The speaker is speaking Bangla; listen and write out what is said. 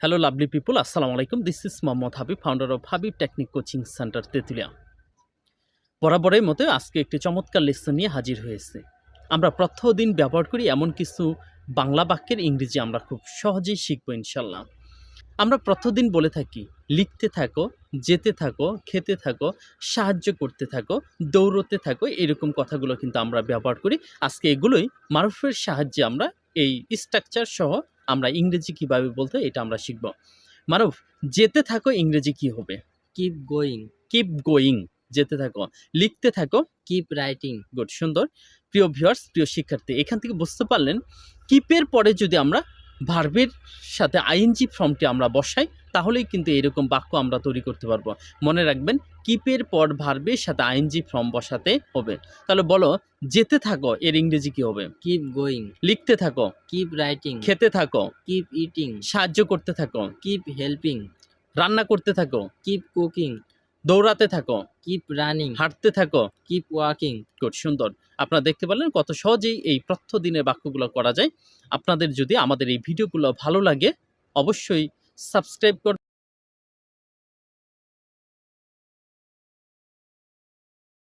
হ্যালো লাভলি পিপুল আসসালামু আলাইকুম this is Mohammad Habib founder of Habib technique coaching centre Tetulia. বরাবরের মতো আজকে একটি চমৎকার লেসন নিয়ে হাজির হয়েছে আমরা প্রথম দিন ব্যবহার করি এমন কিছু বাংলা বাক্যের ইংরেজি আমরা খুব সহজেই শিখব ইনশাল্লাহ আমরা প্রতিদিন বলে থাকি, লিখতে থাকো, যেতে থাকো, খেতে থাকো, সাহায্য করতে থাকো, দৌড়তে থাকো, এরকম কথাগুলো কিন্তু আমরা ব্যবহার করি। আজকে এগুলোই মারুফের সাহায্যে আমরা এই স্ট্রাকচার সহ আমরা ইংরেজি কীভাবে বলতে এটা আমরা শিখব। মানব যেতে থাকো ইংরেজি কি হবে? কিপ গোয়িং কিপ গোয়িং যেতে থাকো। লিখতে থাকো কিপ রাইটিং গুড সুন্দর। প্রিয় ভিউয়ার্স প্রিয় শিক্ষার্থী এখান থেকে বুঝতে পারলেন কিপের পরে যদি আমরা ভার্বের সাথে আইএনজি ফর্মটি আমরা বসাই তাহলেই কিন্তু এরকম বাক্য আমরা তৈরি করতে পারব। মনে রাখবেন কিপের পর ভার্বের সাথে আইএনজি ফর্ম বসাতে হবে। তাহলে বলো যেতে থাকো এর ইংরেজি কি হবে? Keep গোয়িং লিখতে থাকো। Keep রাইটিং খেতে থাকো। কিপ ইটিং সাহায্য করতে থাকো। Keep হেল্পিং রান্না করতে থাকো। Keep cooking. দৌড়াতে থাকো। কিপ রানিং হাঁটতে থাকো। কিপ ওয়াকিং খুব সুন্দর। আপনারা দেখতে পারলেন কত সহজেই এই প্রথ্য দিনের বাক্যগুলো করা যায়। আপনাদের যদি আমাদের এই ভিডিওগুলো ভালো লাগে অবশ্যই সাবস্ক্রাইব কর